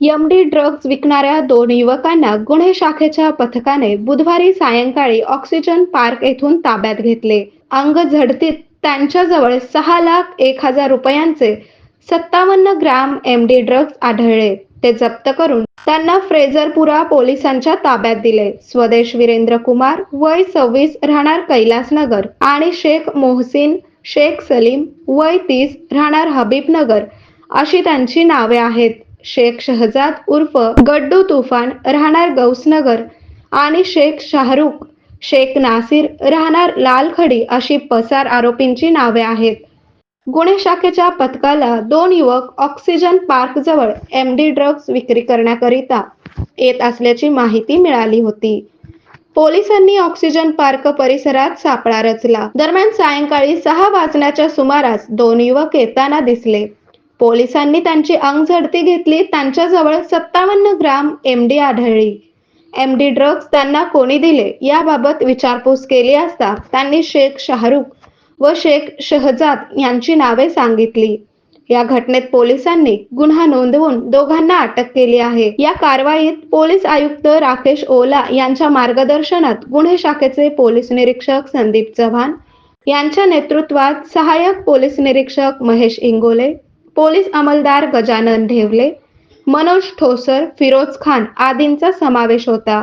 MD drugs विकणाऱ्या दोन युवकांना गुन्हे शाखेच्या पथकाने बुधवारी सायंकाळी ऑक्सिजन पार्क येथून ताब्यात घेतले. अंग झडतीत त्यांच्याजवळ सहा लाख एक हजार रुपयांचे सत्तावन्न ग्राम एमडी ड्रग्ज आढळले. ते जप्त करून त्यांना फ्रेझरपुरा पोलिसांच्या ताब्यात दिले. स्वदेश वीरेंद्र कुमार वय सव्वीस राहणार कैलासनगर आणि शेख मोहसिन शेख सलीम वय तीस राहणार हबीबनगर अशी त्यांची नावे आहेत. शेख शहजाद उर्फ गड्डू तुफान राहणार गौसनगर आणि शेख शाहरुख शेख नासिर राहणार लालखडी अशी पसार आरोपींची नावे आहेत. गुन्हे शाखेच्या पथकाला दोन युवक ऑक्सिजन पार्क जवळ एमडी ड्रग्ज विक्री करण्याकरिता येत असल्याची माहिती मिळाली होती. पोलिसांनी ऑक्सिजन पार्क परिसरात सापळा रचला. दरम्यान सायंकाळी सहा वाजण्याच्या सुमारास दोन युवक येताना दिसले. पोलिसांनी त्यांची अंग झडती घेतली त्यांच्याजवळ सत्तावन्न ग्राम एमडी आढळली. एमडी ड्रग्ज त्यांना कोणी दिले याबाबत विचारपूस केली असता त्यांनी शेख शाहरुख व शेख शहजाद यांची नावे सांगितली. या घटनेत पोलिसांनी गुन्हा नोंदवून दोघांना अटक केली आहे. या कारवाईत पोलीस आयुक्त राकेश ओला यांच्या मार्गदर्शनात गुन्हे शाखेचे पोलीस निरीक्षक संदीप चव्हाण यांच्या नेतृत्वात सहाय्यक पोलीस निरीक्षक महेश इंगोले पोलीस अंमलदार गजानन ढेवले मनोज ठोसर फिरोज खान आदींचा समावेश होता.